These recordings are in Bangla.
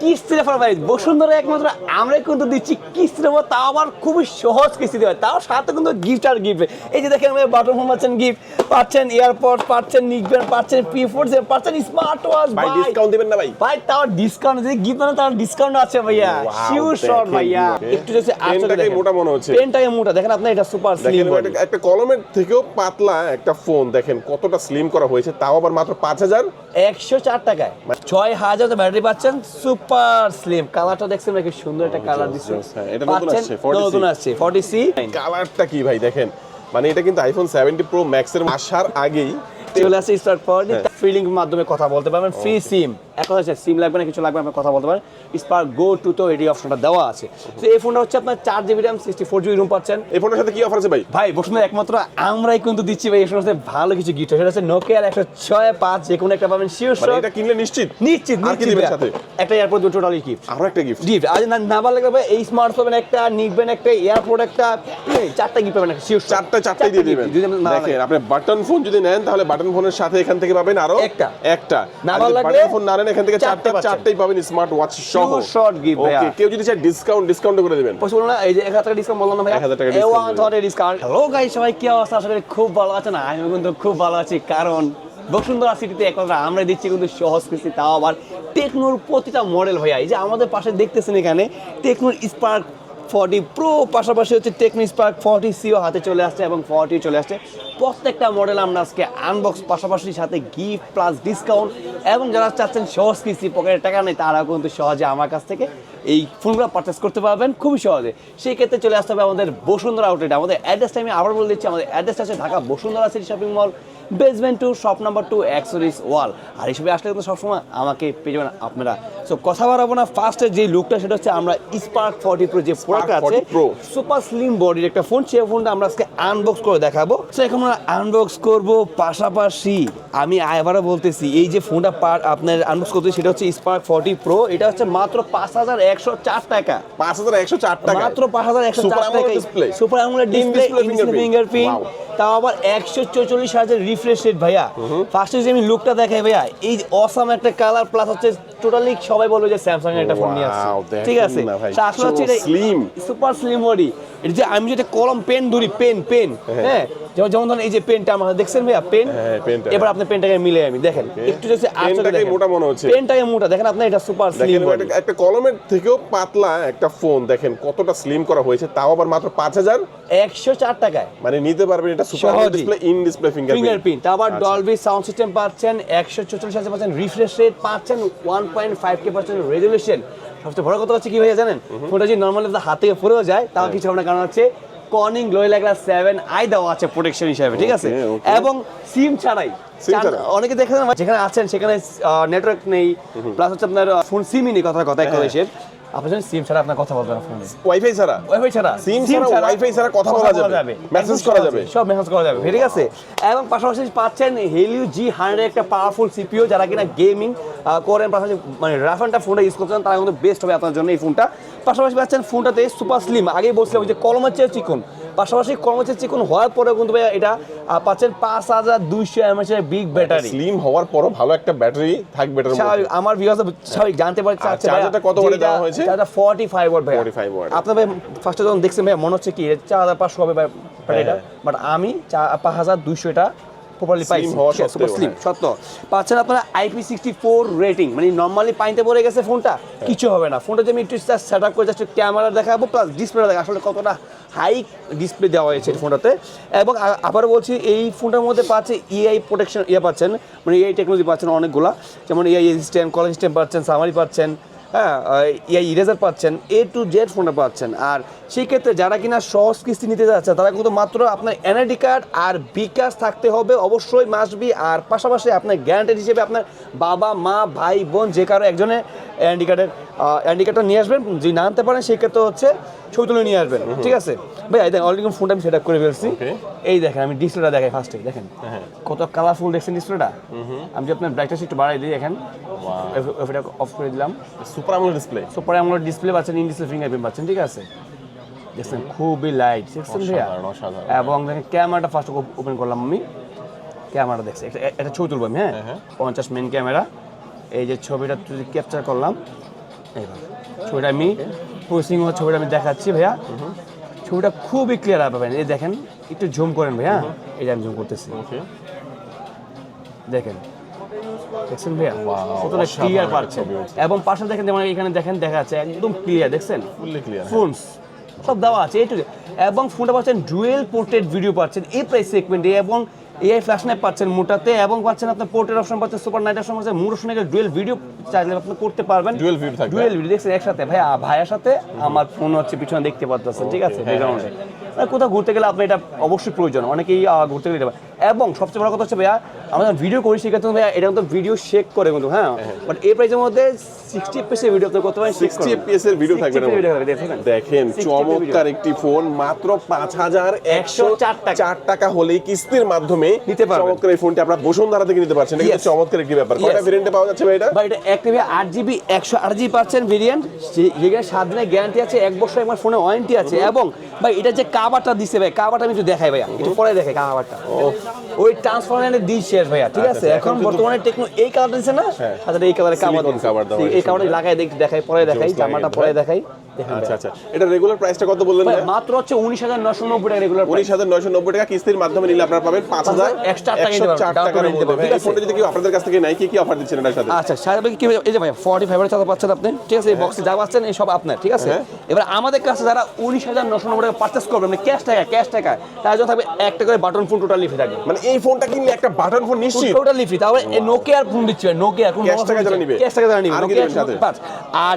কিস্তির অফার ভাই বসুন্ধরা একমাত্র আমরাই কিন্তু দিচ্ছি কিস্তির অফার তাও আবার খুবই সহজ কিস্তি দেওয়া তাও সাথে কিন্তু গিফট আর গিফট এই যে দেখেন বাটন ফোন পাচ্ছেন গিফট পাচ্ছেন এয়ারপড পাচ্ছেন নিকবেন পাচ্ছেন পি ফোর্স পাচ্ছেন স্মার্ট ওয়াচ ভাই ডিসকাউন্ট দিবেন না ভাই। ভাই তাও ডিসকাউন্ট যদি গিফট মানে তার ডিসকাউন্ট আছে ভাইয়া। শিওর শর্ট ভাইয়া। একটু যদি পেনটাকে মোটা মনে হচ্ছে। পেনটাকে মোটা। দেখেন আপনি এটা সুপার স্লিম একটা- একটা কলমের থেকেও পাতলা একটা ফোন দেখেন কতটা স্লিম করা হয়েছে তাও আবার মাত্র পাঁচ হাজার। একশো চার টাকায়। ছয় হাজার ব্যাটারি পাচ্ছেন সুপার স্লিম। কালারটা দেখছেন নাকি সুন্দর একটা কালার দিচ্ছে হ্যাঁ, এটা নতুন আসছে, 40 নতুন আসছে ফর্টি সি কালারটা কি ভাই দেখেন। মানে এটা কিন্তু আইফোন সেভেন্টি প্রো ম্যাক্সের আসার আগেই চলে আসে স্টার্ট ফর হ্যাঁ। ফিলিং মাধ্যমে কথা বলতে পারবেন ফ্রি সিম এক কথা সিম লাগবে না কিছু লাগবে না আপনি কথা বলতে পারেন। স্পার্ক গো টু তো এডি অপশনটা দেওয়া আছে। তো এই ফোনটা হচ্ছে আপনার চার GB RAM sixty four GB ROM পাচ্ছেন। এই ফোনের সাথে কি অফার আছে ভাই? ভাই বসুন্ধরা একমাত্র আমরাই কিন্তু দিচ্ছি ভাই এই সমস্ত ভালো কিছু গিফট সেটা হচ্ছে নোকিয়ার একশো ছয় পাঁচ যে কোনো একটা পাবেন শিওর মানে এটা কিনলে নিশ্চিত? নিশ্চিত নিশ্চিত সাথে? একটা এয়ারপোর্ট দুটো টোটালি গিফট আরও একটা গিফট গিফট আজ না না ভালো লাগবে এই স্মার্টফোন একটা নিকবেন একটা এয়ারপোর্ট একটা চারটা গিফট পাবেন শিওর চারটা চারটাই দিয়ে দিবেন। দেখেন আপনি বাটন ফোন যদি নেন তাহলে বাটন ফোনের সাথে এখান থেকে পাবেন আরও একটা। একটা। না ভালো লাগলে ফোন না এখান থেকে চারটে চারটা চারটাই পাবেন স্মার্ট ওয়াচ সহ। শর্ট গিফট কেউ যদি চায় ডিসকাউন্ট ডিসকাউন্ট করে দিবেন। না? এই যে এক হাজার টাকা ডিসকাউন্ট বললাম না ভাই 1000 টাকা ডিসকাউন্ট ডিসকাউন্ট হ্যালো গাইস সবাই কি অবস্থা? আশা করি খুব ভালো আছেন। আমি কিন্তু খুব ভালো আছি কারণ বসুন্ধরা সিটিতে একমাত্র আমরা দিচ্ছি কিন্তু সহজ কিস্তি তাও আবার টেকনোর প্রতিটা মডেল ভাইয়া। এই যে আমাদের পাশে দেখতেছেন এখানে টেকনোর স্পার্ক ফর্টি প্রো পাশাপাশি হচ্ছে টেকনো স্পার্ক ফর্টি সিও হাতে চলে আসছে এবং ফর্টি চলে আসছে। প্রত্যেকটা মডেল আমরা আজকে আনবক্স পাশাপাশি সাথে গিফট প্লাস ডিসকাউন্ট এবং যারা চাচ্ছেন সহজ কিস্তি পকেটে টাকা নেই তারা কিন্তু সহজে আমার কাছ থেকে এই ফোনগুলো পারচেস করতে পারবেন খুবই সহজে। সেই ক্ষেত্রে চলে আসতে হবে আমাদের বসুন্ধরা আউটলেট আমাদের অ্যাড্রেসটা আমি আবার বলে দিচ্ছি, আমাদের অ্যাড্রেসটা আছে Dhaka Bashundhara city shopping mall basement two shop number two accessories wall আর হিসেবে আসলে কিন্তু সবসময় আমাকে পেয়ে যাবেন আপনারা। সো কথা বাড়াবো না ফার্স্টে যে লুকটা সেটা হচ্ছে আমরা স্পার্ক ফর্টি প্রো যে প্রোডাক্ট আছে 40 সুপার স্লিম বডির একটা ফোন সেই ফোনটা আমরা আজকে আনবক্স করে দেখাবো। তো এখন আমরা আনবক্স করব পাশাপাশি আমি এবারও বলতেছি এই যে ফোনটা পার আপনার আনবক্স করতে সেটা হচ্ছে স্পার্ক ফর্টি প্রো এটা হচ্ছে মাত্র পাঁচ হাজার একশো চার টাকা। পাঁচ হাজার একশো চার টাকা মাত্র পাঁচ হাজার একশো চার টাকা। Super AMOLED display. ফিঙ্গারপ্রিন্ট তাও আবার একশো চৌচল্লিশ হাজার রিফ্রেশ ভাইয়া। ফার্স্টে যে আমি লুকটা দেখাই ভাইয়া এই অসাম একটা কালার প্লাস হচ্ছে টোটালি সবাই বলবে যে স্যামসাং এর একটা ফোন নিয়ে আসছে। ঠিক আছে? আসলে হচ্ছে এটা slim। সুপার স্লিম বডি এটা যে আমি যেটা কলম পেন ধরি পেন পেন হ্যাঁ। যেমন যেমন ধরেন এই যে পেনটা আমার দেখছেন ভাইয়া? পেন? হ্যাঁ, এবার আপনি পেনটাকে মিলে আমি দেখেন। একটু যদি পেনটাকে মোটা মনে হচ্ছে। পেনটাকে মোটা। দেখেন আপনি এটা সুপার স্লিম একটা- কলমের থেকেও পাতলা একটা ফোন দেখেন কতটা স্লিম করা হয়েছে। তাও আবার মাত্র পাঁচ হাজার। একশো চার টাকায়। মানে নিতে পারবেন এটা super display in display fingerprint fingerprint আবার। ডলবি সাউন্ড সিস্টেম পাচ্ছেন একশো চৌচল্লিশ হাজার পাচ্ছেন রিফ্রেশ রেট পাচ্ছেন ওয়ান পয়েন্ট ফাইভ কে পাচ্ছেন রেজলিউশন সবচেয়ে বড় কথা হচ্ছে কি ভাইয়া জানেন ফোনটা যদি নর্মালি হাত থেকে পড়েও যায় তাও। কিছু আপনার কারণ হচ্ছে কনিং লোয়েলা ক্লাস সেভেন আই দেওয়া আছে প্রোটেকশন হিসাবে ঠিক আছে. এবং সিম ছাড়াই? অনেকে দেখেন যেখানে আছেন সেখানে নেটওয়ার্ক নেই প্লাস হচ্ছে আপনার ফোন সিমই নেই কথা কথা হ্যাঁ। আপনি জানেন সিম ছাড়া আপনার কথা বলবেন না ফোনে ওয়াইফাই ছাড়া? ওয়াইফাই ছাড়া। সিম ছাড়া, Wi-Fi ছাড়া কথা বলা যাবে, মেসেজ করা যাবে। সব মেসেজ করা যাবে। ঠিক আছে? এবং পাশাপাশি পাচ্ছেন হেলিও জি হান্ড্রেড একটা পাওয়ারফুল সিপিও যারা কিনা গেমিং করেন। পাশাপাশি মানে রাফানটা ফোনটা ইউজ করছেন তারা কিন্তু বেস্ট হবে আপনার জন্য এই ফোনটা পাশাপাশি পাচ্ছেন ফোনটাতে সুপার স্লিম আগেই বলছিলাম যে কলমের চেয়ে চিকন। পাশাপাশি কর্মচারী চিকন হওয়ার পরেও কিন্তু ভাইয়া এটা পাচ্ছেন পাঁচ হাজার দুইশো এমএচ এর বিগ ব্যাটারি স্লিম হওয়ার পরও ভালো একটা ব্যাটারি থাকবে আমার ভিউয়ার্স সবাই জানতে পারছে চার্জারটা কত করে দেওয়া হয়েছে? চার্জার 45 ওয়াট ভাই 45 ওয়াট আপনার ভাই ফার্স্টে যখন দেখছেন ভাই মনে হচ্ছে কি চার হাজার পাঁচশো হবে ভাই হ্যাঁ। বাট আমি পাঁচ হাজার দুইশো এটা প্রপারলি পাইছি। সুপার স্লিম হ্যাঁ। সত্য। পাচ্ছেন আপনারা আইপি সিক্সটি ফোর রেটিং মানে নর্মালি পাইতে পড়ে গেছে ফোনটা হ্যাঁ। কিছু হবে না। ফোনটা যে আমি একটু সেট আপ করে জাস্ট ক্যামেরা দেখাবো প্লাস ডিসপ্লে দেখা আসলে কতটা হাই ডিসপ্লে দেওয়া হয়েছে ফোনটাতে। এবং আ- আবারও বলছি এই ফোনটার মধ্যে পাচ্ছে ইআই প্রোটেকশন ইয়ে পাচ্ছেন মানে ইআই টেকনোলজি পাচ্ছেন অনেকগুলা। যেমন ইআই সিস্টেম কলেজ সিস্টেম পাচ্ছেন সামারি পাচ্ছেন হ্যাঁ ইআই ইরেজার পাচ্ছেন এ টু জেড ফোনটা পাচ্ছেন। আর সেই ক্ষেত্রে যারা কিনা সহজ কিস্তি নিতে যাচ্ছে তারা কিন্তু মাত্র আপনার এনআইডি কার্ড আর বিকাশ থাকতে হবে। অবশ্যই মাসবি আর পাশাপাশি আপনার গ্যারান্টেড হিসেবে আপনার বাবা মা ভাই বোন যে কারও একজনের এনআইডি কার্ডের এনআইডি কার্ডটা নিয়ে আসবেন। যদি না আনতে পারেন সেই ক্ষেত্রে হচ্ছে ছবি তুলে নিয়ে আসবেন। ঠিক আছে? ভাই দেখেন অলরেডি ফোনটা আমি সেট আপ করে ফেলছি। এই দেখেন আমি ডিসপ্লেটা দেখাই ফার্স্টে দেখেন। হ্যাঁ। কত কালারফুল দেখছেন ডিসপ্লেটা আমি যদি আপনার ব্রাইটনেস একটু বাড়াই দিই দেখেন। এটা অফ করে দিলাম। Super AMOLED display super AMOLED display পাচ্ছেন ইন ডিসপ্লে ফিঙ্গারপ্রিন্ট পাচ্ছেন ঠিক আছে? দেখছেন? খুবই লাইট দেখছেন ভাইয়া। এবং দেখেন ক্যামেরাটা ফার্স্ট ওপেন করলাম আমি। ক্যামেরা দেখছি। একটা ছবি তুলবো আমি হ্যাঁ? হ্যাঁ, হ্যাঁ। পঞ্চাশ মেন ক্যামেরা এই যে ছবিটা যদি ক্যাপচার করলাম এইবার ছবিটা আমি প্রসিং হওয়ার ছবিটা আমি দেখাচ্ছি ভাইয়া। ছবিটা খুবই ক্লিয়ার পাবেন এই দেখেন একটু জুম করেন ভাইয়া। এই যে আমি জুম করতেছি। দেখেন দেখছেন ভাইয়া? কতটা ক্লিয়ার হচ্ছে। এবং পাশে দেখেন যেমন এখানে দেখেন দেখা যাচ্ছে একদম ক্লিয়ার দেখছেন? ক্লিয়ার ফোনস সব দেওয়া আছে এইটুকু এবং ফোনটা পাচ্ছেন ডুয়েল পোর্ট্রেট ভিডিও পাচ্ছেন এই প্রাইস সেগমেন্টে এবং এআই ফ্ল্যাশ নাইপ পাচ্ছেন মোটাতে এবং পাচ্ছেন আপনার পোর্ট্রেট অপশন পাচ্ছেন সুপার নাইট অপশন পাচ্ছেন মোট শুনে ডুয়েল ভিডিও চাইলে আপনি করতে পারবেন। ডুয়েল ভিডিও থাকবে। ডুয়েল ভিডিও দেখছেন একসাথে। ভাই ভাইয়ের সাথে আমার ফোন হচ্ছে পিছনে দেখতে পাচ্ছেন ঠিক আছে ব্যাকগ্রাউন্ডে কোথাও ঘুরতে গেলে আপনি এটা অবশ্যই প্রয়োজন অনেকেই ঘুরতে গেলে এটা এবং সবচেয়ে বড় কথা হচ্ছে ভাইয়া আমরা ভিডিও করি সেক্ষেত্রে ভাইয়া এটা কিন্তু ভিডিও শেক করে কিন্তু হ্যাঁ? বাট এই প্রাইসের মধ্যে সিক্সটি এফপিএসের ভিডিও আপনি করতে পারেন সিক্সটি এফপিএস এর ভিডিও থাকবে 60 এর ভিডিও মধ্যে। থাকবে, দেখেন। দেখেন 60 চমৎকার একটি ফোন মাত্র পাঁচ হাজার একশো চার টাকা। হলেই কিস্তির মাধ্যমে নিতে পারবেন। চমৎকার এই ফোনটি আপনার বসুন্ধরা থেকে নিতে পারছেন এটা. চমৎকার একটি ব্যাপার। কয়টা ভেরিয়েন্টে পাওয়া যাচ্ছে ভাই এটা? বা এটা এক টিভি আট জিবি একশো আট জিবি পাচ্ছেন ভেরিয়েন্ট যেখানে সাত দিনের গ্যারান্টি আছে এক বছর আমার ফোনে ওয়ারেন্টি আছে। এবং ভাই এটা যে কাবারটা দিছে ভাই কাবারটা আমি একটু দেখাই ভাইয়া একটু পরে দেখাই কাবারটা ওই ট্রান্সফরমারের দিস শেষ ভাইয়া ঠিক আচ্ছা, আছে? আচ্ছা, এখন বর্তমানে টেকনো এই কালারটা দিছে না? আচ্ছা সাথে এই কালারে Silicone এই হয়েছে। লাগাই দেখি দেখাই পরে দেখাই জামাটা পরে দেখাই। আচ্ছা আচ্ছা। এটা রেগুলার প্রাইসটা কত বললেন মাত্র হচ্ছে উনিশ হাজার নশো নব্বই টাকা রেগুলার উনিশ হাজার নয়শো নব্বই টাকা কিস্তির মাধ্যমে নিলে আপনারা পাবেন পাঁচ হাজার একশো চার টাকার মধ্যে। পারবেন, ভাই, ঠিক এই আছে? ফোনটা যদি কেউ আপনাদের কাছ থেকে নাই কি কি অফার দিচ্ছেন এটার সাথে? আচ্ছা সাহেব কি এই যে ভাই ফর্টি ফাইভের চাঁদা পাচ্ছেন আপনি? ঠিক আছে এই বক্সে যা পাচ্ছেন এই সব আপনার ঠিক আছে? হ্যাঁ। এবার আমাদের কাছে যারা উনিশ হাজার নশো নম্বর টাকা পার্চেস মানে ক্যাশ টাকা ক্যাশ টাকা তার জন্য থাকবে একটা করে বাটন ফোন টোটালি ফ্রি থাকবে। মানে এই ফোনটা কিনলে একটা বাটন ফোন নিশ্চিত? টোটালি ফ্রি তারপরে নোকিয়ার ফোন দিচ্ছে নোকিয়া কোন টাকা যারা নিবে? ক্যাশ টাকা যারা নিবে আর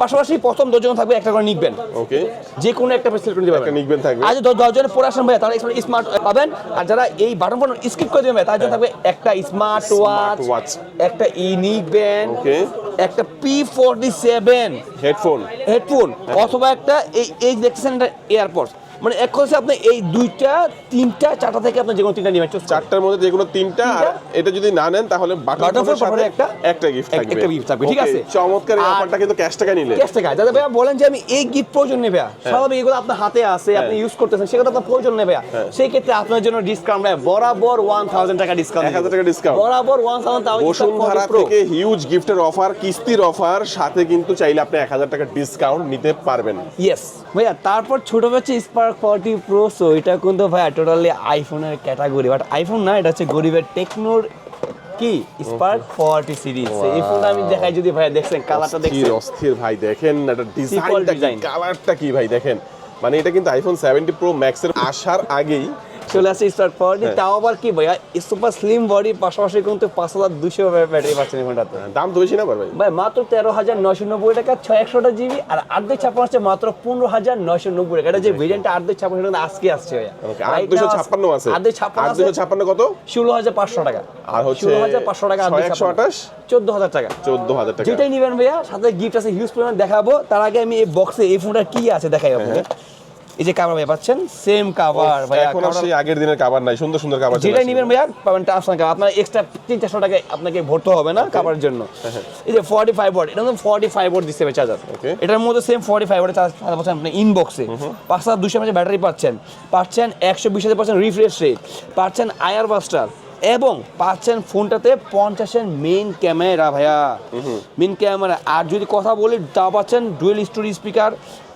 পাশাপাশি প্রথম দশজন থাকবে একটা করে নিবেন। ওকে যে কোনো একটা সিলেক্ট করে দিবেন একটা নিকবেন থাকবে। আজ দশ জনের পরে আসেন ভাই তারা স্মার্ট পাবেন। আর যারা এই বাটন ফোন স্কিপ করে দেবেন তার জন্য থাকবে একটা স্মার্ট ওয়াচ। একটা ইনিক ব্যান্ড ওকে একটা P forty seven headphone headphone অথবা একটা এই এই দেখছেন এয়ারপোর্ট মানে এক কথা আপনি এই দুইটা তিনটা চারটা থেকে আপনি যে কোনো তিনটা নিবেন চারটার মধ্যে যে কোনো তিনটা আর এটা যদি না নেন তাহলে Button সাথে একটা- একটা গিফট থাকবে। একটা gift থাকবে, ঠিক আছে? চমৎকার এই অফারটা কিন্তু ক্যাশ টাকা নিলে ক্যাশ টাকা যাতে ভাইয়া বলেন যে আমি এই গিফট প্রয়োজন নেবে স্বাভাবিক এগুলো আপনার হাতে আছে আপনি ইউজ করতেছেন সেগুলো আপনার প্রয়োজন নেবে সেই ক্ষেত্রে আপনার জন্য ডিসকাউন্ট ভাই বরাবর ওয়ান থাউজেন্ড টাকা ডিসকাউন্ট 1000 টাকা discount। বরাবর ওয়ান থাউজেন্ড বসুন্ধরা থেকে হিউজ গিফটের অফার কিস্তির অফার সাথে কিন্তু চাইলে আপনি এক হাজার টাকা ডিসকাউন্ট নিতে পারবেন। ইয়েস ভাইয়া তারপর ছোট হচ্ছে স্পার্ক ফর্টি প্রো সো এটা কিন্তু ভাই টোটালি আইফোনের ক্যাটাগরি বাট আইফোন না এটা হচ্ছে গরিবের টেকনোর কি? স্পার্ক ফর্টি সিরিজ এই ফোনটা আমি দেখাই যদি ভাই দেখছেন কালারটা দেখছেন। অস্থির ভাই দেখেন এটা ডিজাইনটা কালারটা কি ভাই দেখেন। মানে এটা কিন্তু আইফোন সেভেন্টি প্রো ম্যাক্সের আসার আগেই চলে আসছে স্টার্ট ফর্টি হ্যাঁ। তাও আবার কি ভাইয়া? সুপার স্লিম বডি পাশাপাশি কিন্তু পাঁচ হাজার দুশো ব্যাটারি পাচ্ছেন ফোনটাতে। দাম তো বেশি না ভাই? ভাই মাত্র তেরো হাজার নয়শো নব্বই টাকা ছয় একশোটা জিবি আর আর্ধেক ছাপ্পান্ন হচ্ছে মাত্র পনেরো হাজার নয়শো নব্বই টাকা। এটা যে ভেরিয়েন্টটা আর্ধেক ছাপ্পান্ন সেটা আজকে আসছে ভাইয়া। দুশো ছাপ্পান্ন আছে। আর্ধেক ছাপ্পান্ন দুশো ছাপ্পান্ন কত? ষোলো হাজার পাঁচশো টাকা। আর হচ্ছে ষোলো হাজার পাঁচশো টাকা ছয় একশো আঠাশ? চোদ্দ হাজার টাকা। চোদ্দ হাজার টাকা। যেটাই নিবেন ভাইয়া সাথে গিফট আছে হিউজ পরিমাণ দেখাবো। তার আগে আমি এই বক্সে এই ফোনটা কি আছে দেখাই আপনাকে। এই যে কাভার ভাই পাচ্ছেন সেম কাভার ভাইয়া এখন সেই আগের দিনের কাবার নাই সুন্দর সুন্দর কাবার যেটা নিবেন ভাইয়া পাবেন ট্রান্সফার কাভার আপনার এক্সট্রা তিন চারশো টাকা আপনাকে ভরতে হবে না কাভারের জন্য। হ্যাঁ, এই যে ফর্টি ফাইভ ওয়াট এটা ফর্টি ফাইভ ওয়াট দিচ্ছে চার্জার এটার মধ্যে সেম ফর্টি ফাইভ চার্জ পাচ্ছেন আপনি ইনবক্সে পাঁচ হাজার দুশো ব্যাটারি পাচ্ছেন। পাচ্ছেন একশো বিশ হাজার পাচ্ছেন রিফ্রেশ রেট পাচ্ছেন আয়ার বাস্টার এবং পাচ্ছেন ফোনটাতে পঞ্চাশের মেইন ক্যামেরা ভাইয়া। মেইন ক্যামেরা আর যদি কথা বলি তা পাচ্ছেন ডুয়েল স্টোরি স্পিকার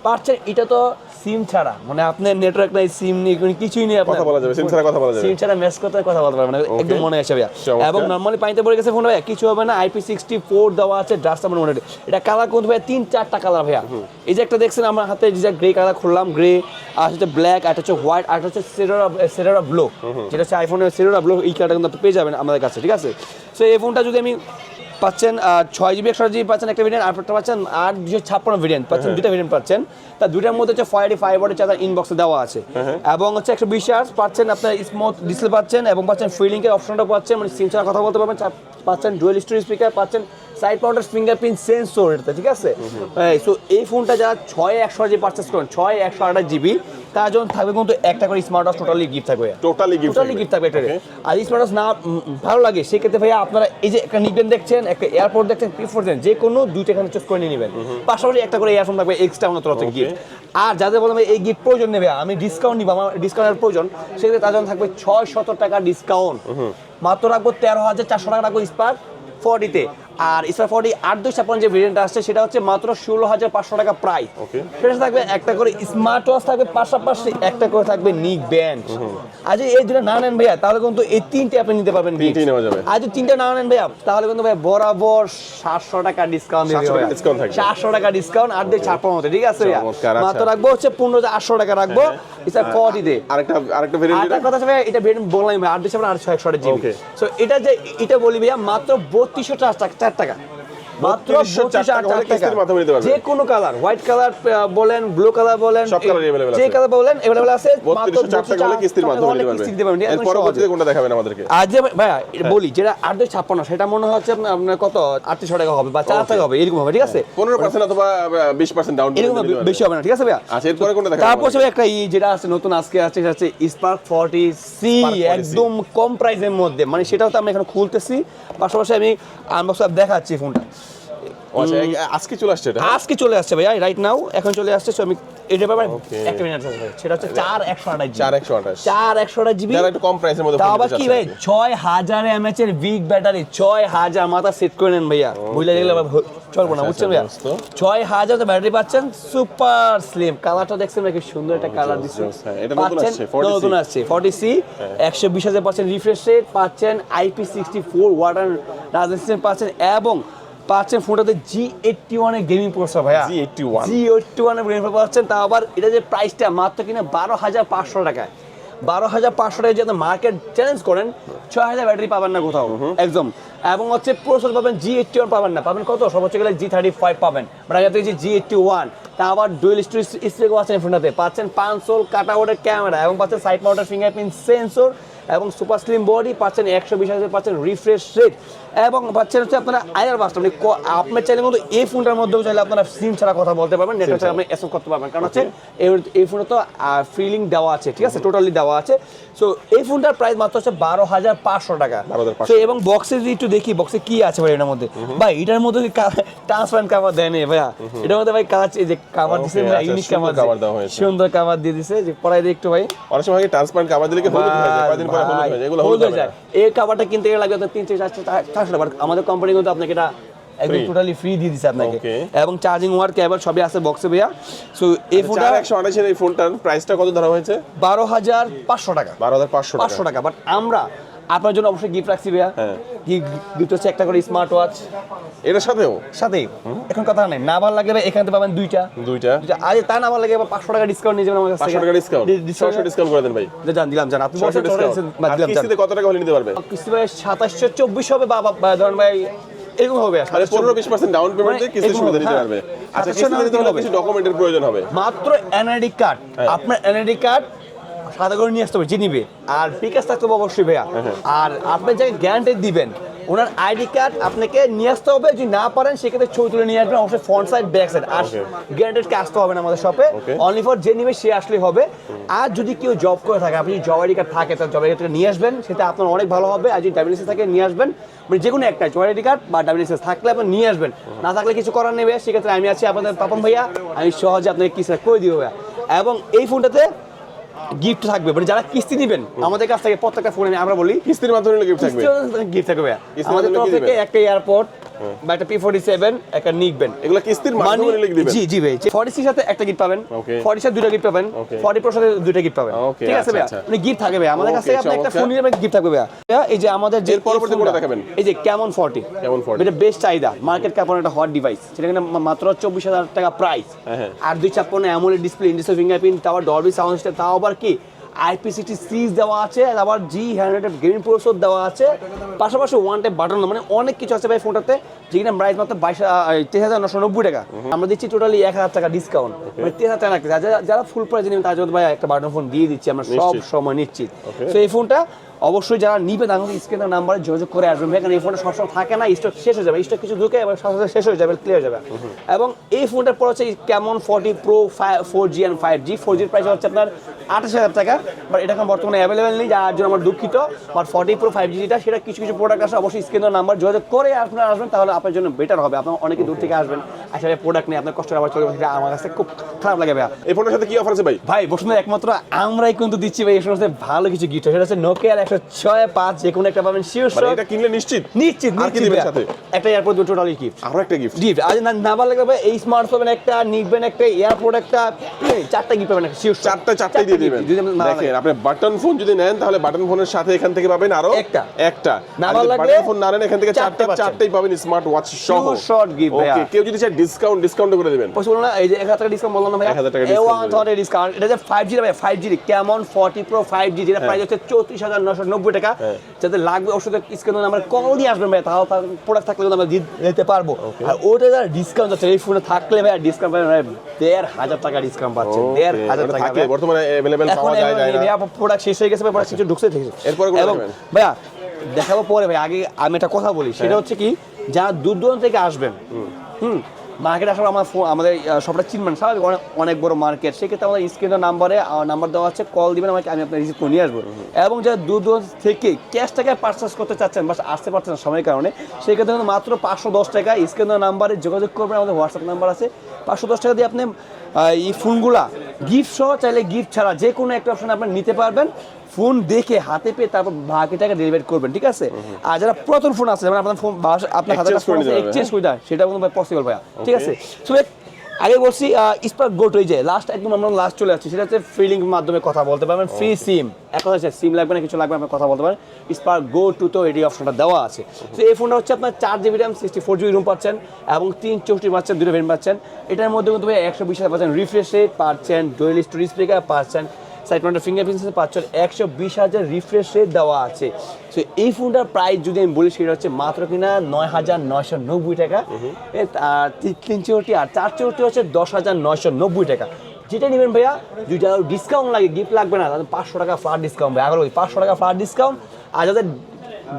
পাচ্ছেন এটা তো সিম ছাড়া। মানে আপনার নেটওয়ার্ক নাই সিম নেই কোনো কিছুই নেই কথা বলা যাবে, SIM ছাড়া কথা বলা যাবে। সিম ছাড়া মেস করতে কথা বলতে পারবেন না। একদম মনে আসে ভাইয়া। এবং নর্মালি পানিতে পড়ে গেছে ফোন ভাইয়া কিছু হবে না আইপি সিক্সটি ফোর দেওয়া আছে ডাস্ট আমার মনে এটা কালার কোন ভাইয়া তিন চারটা কালার ভাইয়া। এই যে একটা দেখছেন আমার হাতে যে গ্রে কালার খুললাম গ্রে আর হচ্ছে ব্ল্যাক আর হচ্ছে হোয়াইট আর হচ্ছে সেরোরা সেরোরা ব্লু যেটা হচ্ছে আইফোনের সেরোরা ব্লু এই কালারটা কিন্তু আপনি পেয়ে যাবেন আমাদের কাছে ঠিক আছে? সো এই ফোনটা যদি আমি পাচ্ছেন ছয় জিবি একশো জিবি পাচ্ছেন একটা ভেরিয়েন্ট আর একটা পাচ্ছেন আট দুশো ছাপ্পান্ন ভেরিয়েন্ট পাচ্ছেন দুটা ভেরিয়েন্ট পাচ্ছেন তা দুটার মধ্যে হচ্ছে ফাইভ ফাইভ ওয়াটের চার্জার ইনবক্সে দেওয়া আছে। এবং হচ্ছে একশো বিশ আর্স পাচ্ছেন আপনার স্মুথ ডিসপ্লে পাচ্ছেন এবং পাচ্ছেন ফিলিংয়ের অপশনটা পাচ্ছেন মানে সিম ছাড়া কথা বলতে পারবেন পাচ্ছেন ডুয়েল স্টোরি স্পিকার পাচ্ছেন সাইড পাউডার ফিঙ্গারপ্রিন্ট সেন্সর এটা ঠিক আছে? সো এই ফোনটা যারা ছয় একশো জিবি পারচেস করেন ছয় একশো আঠাশ জিবি তার জন্য থাকবে কিন্তু একটা করে স্মার্ট ওয়াচ টোটালি গিফট থাকবে। টোটালি গিফট টোটালি গিফট থাকবে একটা আর স্মার্ট ওয়াচ না ভালো লাগে সেক্ষেত্রে ভাইয়া আপনারা এই যে একটা নিবেন দেখছেন একটা এয়ারপোর্ট দেখছেন প্রিফার দেন যে কোনো দুইটা এখানে চুজ করে নিয়ে নেবেন। পাশাপাশি একটা করে ইয়ারফোন থাকবে এক্সট্রা আমার তরফ থেকে গিফট আর যাদের বললাম এই গিফট প্রয়োজন নেবে আমি ডিসকাউন্ট নিব আমার ডিসকাউন্টের প্রয়োজন সেক্ষেত্রে তার জন্য থাকবে ছয় শত টাকা ডিসকাউন্ট মাত্র রাখব তেরো হাজার চারশো টাকা রাখব স্পার্ক ফর্টিতে আর স্পার ফোরটি আট দুই ছাপ্পান্ন যে ভেরিয়েন্ট আসছে সেটা হচ্ছে মাত্র ষোলো হাজার পাঁচশো টাকা প্রাইস সেটা থাকবে একটা করে স্মার্ট ওয়াচ থাকবে পাশাপাশি একটা করে থাকবে নিক ব্যান্ড আজ এই দুটো না নেন ভাইয়া তাহলে কিন্তু এই তিনটে আপনি নিতে পারবেন। আজ তিনটে না নেন ভাইয়া তাহলে কিন্তু ভাই বরাবর সাতশো টাকা ডিসকাউন্ট 700 টাকা চারশো টাকা ডিসকাউন্ট আর দিয়ে ছাপ্পান্ন মতো ঠিক আছে ভাইয়া? আচ্ছা। মাত্র রাখব হচ্ছে পনেরো হাজার আটশো টাকা রাখব। এটা ফর্টিতে আরেকটা আরেকটা ভেরিয়েন্ট কথা ভাইয়া, এটা ভেরিয়েন্ট বললাম ভাই, আট দুশো আট ছয় একশো জিবি। সো এটা যে এটা বলি ভাইয়া মাত্র বত্রিশশো টাকা টাকা। মাত্র যে কালার হোয়াইট কালার বলেন ব্লু কালার বলেন যে কালার বলেন আছে বলি যেটা আট ছাপ্পান্ন সেটা মনে হচ্ছে আপনার কত? টাকা হবে বা চার টাকা হবে এরকম হবে ঠিক আছে? পনেরো পার্সেন্ট অথবা বিশ পার্সেন্ট ডাউন এরকম বেশি হবে না ঠিক আছে ভাইয়া? তারপর একটা ই যেটা আছে নতুন আজকে আছে সেটা স্পার্ক ফর্টি সি একদম কম প্রাইসের মধ্যে। মানে সেটাও তো আমি এখন খুলতেছি। পাশাপাশি আমি আনবক্স দেখাচ্ছি ফোনটা আজকে চলে আসছে এটা আজকে চলে আসছে ভাইয়া রাইট নাও এখন চলে আসছে so আমি এটা ব্যাপারে একটা মিনিট আছে ভাই সেটা হচ্ছে চার একশো আঠাশ চার একশো আঠাশ। চার একশো আঠাশ জিবি। যারা একটু কম প্রাইসের মধ্যে তা ফোন আবার কি ভাই আর কি। ছয় হাজার এমএচ এর বিগ ব্যাটারি ছয় হাজার মাথা সেট করে নেন ভাইয়া। বুঝলে গেলে চলবো না আচ্ছা, বুঝছেন ভাইয়া? আচ্ছা, দোস্ত। ছয় হাজার ব্যাটারি পাচ্ছেন সুপার স্লিম কালারটা দেখছেন ভাই সুন্দর একটা কালার দিচ্ছে। হ্যাঁ, এটা নতুন আসছে, 40C নতুন আসছে ফর্টি সি একশো বিশ হাজার পাচ্ছেন রিফ্রেশ রেট পাচ্ছেন IP sixty four water resistant পাচ্ছেন এবং পাচ্ছেন ফোনটাতে জি এইটটি ওয়ানের গেমিং প্রসেসর ভাইয়া। G81 জি এইটটি ওয়ানের গেমিং প্রসেসর পাচ্ছেন। তা আবার এটা যে প্রাইসটা মাত্র কিনা বারো হাজার পাঁচশো টাকায়। বারো হাজার পাঁচশো টাকায় যদি মার্কেট চ্যালেঞ্জ করেন ছয় হাজার ব্যাটারি পাবেন না কোথাও। একদম। এবং হচ্ছে প্রসেসর পাবেন জি এইটটি ওয়ান পাবেন না। পাবেন কত? সর্বোচ্চ গেলে জি থার্টি ফাইভ পাবেন। মানে আগে থেকে জি এইটটি ওয়ান তা আবার ডুয়েল স্টোরি স্প্রেকও আছে এই ফোনটাতে। পাচ্ছেন পাঁচশোল কাটাউটের ক্যামেরা এবং পাচ্ছেন সাইড মাউন্টের ফিঙ্গারপ্রিন্ট সেন্সর এবং সুপার স্লিম বডি পাচ্ছেন একশো বিশ হাজার পাচ্ছেন রিফ্রেশ রেট এবং পাচ্ছেন হচ্ছে আপনারা আয়ার বাসটা মানে আপনার চাইলে কিন্তু এই ফোনটার মধ্যেও চাইলে আপনারা সিম ছাড়া কথা বলতে পারবেন নেটওয়ার্ক ছাড়া আপনি এসব করতে পারবেন। কারণ হচ্ছে এই- ফোনে তো ফিলিং দেওয়া আছে ঠিক আছে? টোটালি দেওয়া আছে। সো এই ফোনটার প্রাইস মাত্র হচ্ছে বারো হাজার পাঁচশো টাকা। 12,500 So, এবং বক্সে যদি একটু দেখি বক্সে কি আছে ভাই এটার মধ্যে? ভাই এটার মধ্যে ট্রান্সপারেন্ট কাভার দেয় নেই ভাইয়া? এটার মধ্যে ভাই কাজ এই যে কাভার দিছে ইউনিক সুন্দর কাভার দেওয়া হয়েছে। সুন্দর কাভার দিয়ে দিছে। যে পড়াই একটু ভাই। অনেক সময় ট্রান্সপারেন্ট কাবার দিলে কি হলুদ হয়ে যায় কয়দিন পরে হলুদ হয়ে যায় এগুলো হলুদ হয়ে যায়। এই কাভারটা কিনতে গেলে লাগবে তো তিন থেকে চারশো চারশো টাকা আমাদের কোম্পানি কিন্তু আপনাকে এটা একদম টোটালি ফ্রি দিয়ে দিছে আপনাকে। এবং চার্জিং ওয়ার কেবল সবই আছে বক্সে ভাইয়া। সো এই ফোনটা চার একশো আঠাশের এই ফোনটার প্রাইসটা কত ধরা হয়েছে? বারো হাজার পাঁচশো টাকা। বারো হাজার পাঁচশো পাঁচশো টাকা বাট আমরা আপনার জন্য অবশ্যই গিফট রাখছি ভাইয়া। হ্যাঁ। গিফট হচ্ছে? একটা করে স্মার্ট ওয়াচ এটার সাথেও? সাথে এখন কথা নাই। না ভালো লাগলে এখান থেকে পাবেন দুইটা। দুইটা। আরে তা না ভালো লাগে আবার পাঁচশো টাকা ডিসকাউন্ট নিয়ে যাবেন আমার কাছ থেকে। পাঁচশো টাকা ডিসকাউন্ট ছশো ডিসকাউন্ট করে দেন ভাই। জান দিলাম জান। আপনি ছশো ডিসকাউন্ট কিস্তিতে কত টাকা হলে নিতে পারবে কিস্তি ভাই সাতাশশো চব্বিশ হবে বা ধরেন ভাই এরকম হবে পনেরো বিশ পার্সেন্ট ডাউন পেমেন্ট দিয়ে কিস্তি সুবিধা নিতে হ্যাঁ। পারবে আচ্ছা কিস্তি নিতে হলে কিছু ডকুমেন্টের প্রয়োজন হবে। মাত্র এনআইডি কার্ড হ্যাঁ। আপনার এনআইডি কার্ড সাদা করে নিয়ে আসতে হবে যে নিবে। আর বিকাশ থাকতে হবে অবশ্যই ভাইয়া। হ্যাঁ, আর আপনি যাকে গ্যারান্টি দিবেন ওনার আইডি কার্ড আপনাকে নিয়ে আসতে হবে। যদি না পারেন সেক্ষেত্রে ছবি তুলে নিয়ে আসবেন অবশ্যই ফ্রন্ট সাইড ব্যাক সাইড আর. গ্যারান্টেডকে আসতে হবে না আমাদের শপে অনলি ফর যে নিবে সে আসলে হবে। আর যদি কেউ জব করে থাকে আপনি জব আইডি কার্ড থাকে তার জব আইডি কার্ড নিয়ে আসবেন। সেটা আপনার অনেক ভালো হবে। আর যদি ডাব্লিউসি থাকে নিয়ে আসবেন। মানে যে কোনো একটা জব আইডি কার্ড বা ডাব্লিউসি থাকলে আপনি নিয়ে আসবেন। না থাকলে কিছু করার নেবে সেক্ষেত্রে আমি আছি আপনাদের পাপন ভাইয়া। আমি সহজে আপনাকে কিছু করে দিব এবং এই ফোনটাতে গিফট থাকবে মানে যারা কিস্তি দিবেন আমাদের কাছ থেকে প্রত্যেকটা ফোনে আমরা বলি কিস্তির মাধ্যমে গিফট থাকবে? গিফট থাকবে আমাদের তরফ থেকে একটা এয়ারপোর্ট বা একটা পি ফোর্টি সেভেন একটা নিকবেন এগুলো কিস্তির মাধ্যমে নিলে জি জি ভাই। ফর্টি সাথে একটা গিফট পাবেন. ফর্টি সাথে দুটো গিফট পাবেন Okay. ফর্টি প্রোর সাথে দুটো গিফট পাবেন। ঠিক আছে আচ্ছা, ভাইয়া? আচ্ছা। মানে ভাইয়া। আমাদের কাছ আপনি একটা ফোন গিফট থাকবে ভাইয়া। এই যে আমাদের যে পরবর্তী কোনটা দেখাবেন? এই যে কেমন ফর্টি 40 এটা বেস্ট চাহিদা। মার্কেট ক্যাপন একটা হট ডিভাইস সেটা মাত্র চব্বিশ হাজার টাকা প্রাইস হ্যাঁ, হ্যাঁ। আর দুই ছাপ্পান্ন অ্যামোলেড ডিসপ্লে ইন্ডিসো ফিঙ্গারপ্রিন্ট তারপর ডলবি সাউন্ড তাও আবার কি? আইপিসিটি সিজ দেওয়া আছে আর আবার জি হান্ড্রেড গেমিং প্রসেসর দেওয়া আছে। পাশাপাশি ওয়ান টাইপ বাটন মানে অনেক কিছু আছে ভাই ফোনটাতে যেখানে প্রাইস মাত্র বাইশ তেইশ হাজার নশো নব্বই টাকা। আমরা দিচ্ছি টোটালি এক হাজার টাকা ডিসকাউন্ট মানে তেইশ হাজার টাকা যারা- যারা ফুল প্রাইস নেবেন তার জন্য ভাই একটা বাটন ফোন দিয়ে দিচ্ছি আমরা সব সময় নিশ্চিত তো এই ফোনটা অবশ্যই যারা নিবে তাদের স্ক্রিনের নাম্বারে যোগাযোগ করে আসবেন ভাই কারণ এই ফোনটা সবসময় থাকে না স্টক শেষ হয়ে যাবে। স্টক কিছু ঢুকে এবার সাথে সাথে শেষ হয়ে যাবে ক্লিয়ার হয়ে যাবে। এবং এই ফোনটার পর হচ্ছে কেমন forty pro four G and five G four জির প্রাইস হচ্ছে আপনার আঠাশ হাজার টাকা। বাট এটা এখন বর্তমানে অ্যাভেলেবেল নেই যার জন্য আমার দুঃখিত। বাট ফর্টি প্রো ফাইভ জিটা সেটা কিছু কিছু প্রোডাক্ট আছে অবশ্যই স্ক্রিনের নাম্বার যোগাযোগ করে আপনারা আসবেন তাহলে আপনার জন্য বেটার হবে। আপনার অনেকে দূর থেকে আসবেন আসলে প্রোডাক্ট নেই আপনার কষ্ট আবার চলে সেটা আমার কাছে খুব খারাপ লাগে ভাইয়া। এই ফোনের সাথে কি অফার আছে ভাই? ভাই বসুন্ধরা একমাত্র আমরাই কিন্তু দিচ্ছি ভাই এই সমস্ত ভালো কিছু গিফট সেটা হচ্ছে নোকিয়ার মাত্র ছয় পাঁচ যে কোনো একটা পাবেন মানে এটা কিনলে নিশ্চিত? নিশ্চিত দিবেন সাথে? একটা এয়ারপোর্ট দুটো ডলার গিফট আরও একটা গিফট গিফট না না ভালো লাগবে এই একটা নিবেন একটা এয়ারপোর্ট একটা চারটা গিফট পাবেন চারটা চারটাই দিয়ে দিবেন। দেখেন আপনি বাটন ফোন যদি নেন তাহলে বাটন ফোনের সাথে এখান থেকে পাবেন আরও একটা। একটা। না ভালো লাগবে ফোন না নেন এখান থেকে চারটা চারটাই পাবেন স্মার্ট ওয়াচ সহ। শর্ট গিফট ওকে কেউ যদি চায় ডিসকাউন্ট ডিসকাউন্ট করে দিবেন। পসিবল না? এই যে 1000 টাকা ডিসকাউন্ট বললাম না ভাই 1000 টাকা ডিসকাউন্ট এটা যে 5G ভাই 5G কেমন? 40 প্রো 5G যেটা হ্যাঁ। প্রাইস হচ্ছে 34900 নব্বই টাকা হ্যাঁ। যাতে লাগবে স্ক্যান আসবে ভাই তাও তার প্রোডাক্ট থাকলে আমরা দিতে পারব। আর ওটা যারা ডিসকাউন্ট এই ফোনে থাকলে ভাই ডিসকাউন্ট পাবেন দেড় হাজার টাকা ডিসকাউন্ট পাচ্ছে দেড় হাজার টাকা বর্তমানে অ্যাভেলেবেল পাওয়া যায় না প্রোডাক্ট শেষ হয়ে গেছে ভাই প্রোডাক্ট কিছু ঢুকছে এরপর ভাইয়া দেখাবো পরে ভাই আগে আমি একটা কথা বলি সেটা হ্যাঁ। হচ্ছে কি যা দূর দূরান্ত থেকে আসবেন হুম মার্কেট আসার আমার ফোন আমাদের সবটা চিনবেন। স্বাভাবিক অনেক অনেক বড় মার্কেট সেক্ষেত্রে আমাদের স্ক্রিনের নাম্বারে নাম্বার দেওয়া আছে কল দিবেন আমাকে আমি আপনার রিসিভ করে নিয়ে আসব। এবং যারা দূর দূর থেকে ক্যাশ টাকায় পার্চেস করতে চাচ্ছেন বা আসতে পারছেন না সময়ের কারণে সেক্ষেত্রে কিন্তু মাত্র পাঁচশো দশ টাকা স্ক্রিনের নাম্বারে যোগাযোগ করবেন আমাদের হোয়াটসঅ্যাপ নাম্বার আছে। পাঁচশো দশ টাকা দিয়ে আপনি এই ফোনগুলা গিফট সহ চাইলে গিফট ছাড়া যে কোনো একটা অপশন আপনি নিতে পারবেন। ফোন দেখে হাতে পেয়ে তারপর বাকি টাকা ডেলিভারি করবেন ঠিক আছে? আর যারা পুরাতন ফোন আছে যেমন আপনার ফোন আপনার হাতে এক্সচেঞ্জ করে দেয় সেটা কোনো পসিবল ভাইয়া ঠিক আছে? তো আগে বলছি স্পার্ক গোট ওই যে লাস্ট একদম আমরা লাস্ট চলে যাচ্ছি সেটা হচ্ছে ফিলিং মাধ্যমে কথা বলতে পারবেন ফ্রি সিম এক কথা হচ্ছে সিম লাগবে না কিছু লাগবে আপনি কথা বলতে পারেন। স্পার্ক গো টু তো এটি অপশনটা দেওয়া আছে। তো এই ফোনটা হচ্ছে আপনার চার GB RAM sixty four GB ROM পাচ্ছেন এবং তিন চৌষ্টি পাচ্ছেন দুটো ভেরিয়েন্ট পাচ্ছেন। এটার মধ্যে কিন্তু একশো বিশ হাজার পাচ্ছেন রিফ্রেশ রেট পাচ্ছেন ডুয়েল স্টোরি স্পিকার পাচ্ছেন। সাইড মাউন্টেড ফিঙ্গারপ্রিন্ট পাচ্ছেন একশো বিশ হাজার রিফ্রেশ রেট দেওয়া আছে। তো এই ফোনটার প্রাইস যদি আমি বলি সেটা হচ্ছে মাত্র কিনা নয় হাজার নয়শো নব্বই টাকা। আর তিন চৌটি আর চার চৌটি হচ্ছে দশ হাজার নয়শো নব্বই টাকা। যেটা নেবেন ভাইয়া দুইটা ডিসকাউন্ট লাগে গিফট লাগবে না তাহলে পাঁচশো টাকা ফ্ল্যাট ডিসকাউন্ট ভাই আগে পাঁচশো টাকা ফ্ল্যাট ডিসকাউন্ট আর যাদের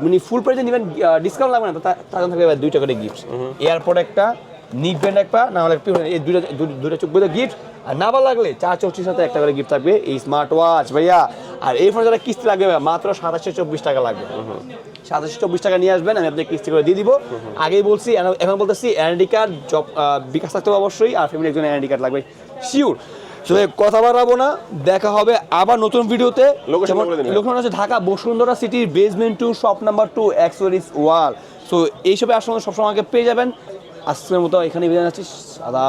মানে ফুল প্রাইসে নেবেন ডিসকাউন্ট লাগবে না তাদের থাকবে দুইটা করে গিফট এয়ারপোর্ট একটা নিক ব্যান্ড একটা না হলে পিছনে এই দুইটা দু- দুইটা চোখ বুঝে গিফট আর না ভালো লাগলে চা চৌচির সাথে একটা করে গিফট থাকবে এই স্মার্ট ওয়াচ ভাইয়া। আর এই ফোনে যারা কিস্তি লাগবে মাত্র সাতাশশো চব্বিশ টাকা লাগবে। সাতাশশো চব্বিশ টাকা নিয়ে আসবেন আমি আপনাকে কিস্তি করে দিয়ে দিব। আগেই বলছি এখন- বলতেছি এনআইডি কার্ড জব বিকাশ থাকতে হবে অবশ্যই আর ফ্যামিলি একজন এনআইডি কার্ড লাগবে। শিওর তো কথা বাড়াবো না দেখা হবে আবার নতুন ভিডিওতে। লোকেশন হচ্ছে ঢাকা বসুন্ধরা সিটির basement two shop number two accessories world so এইসবে আসলে সবসময় আমাকে পেয়ে যাবেন। আজকের মতো এখানে বিদায় যাচ্ছি সাদা।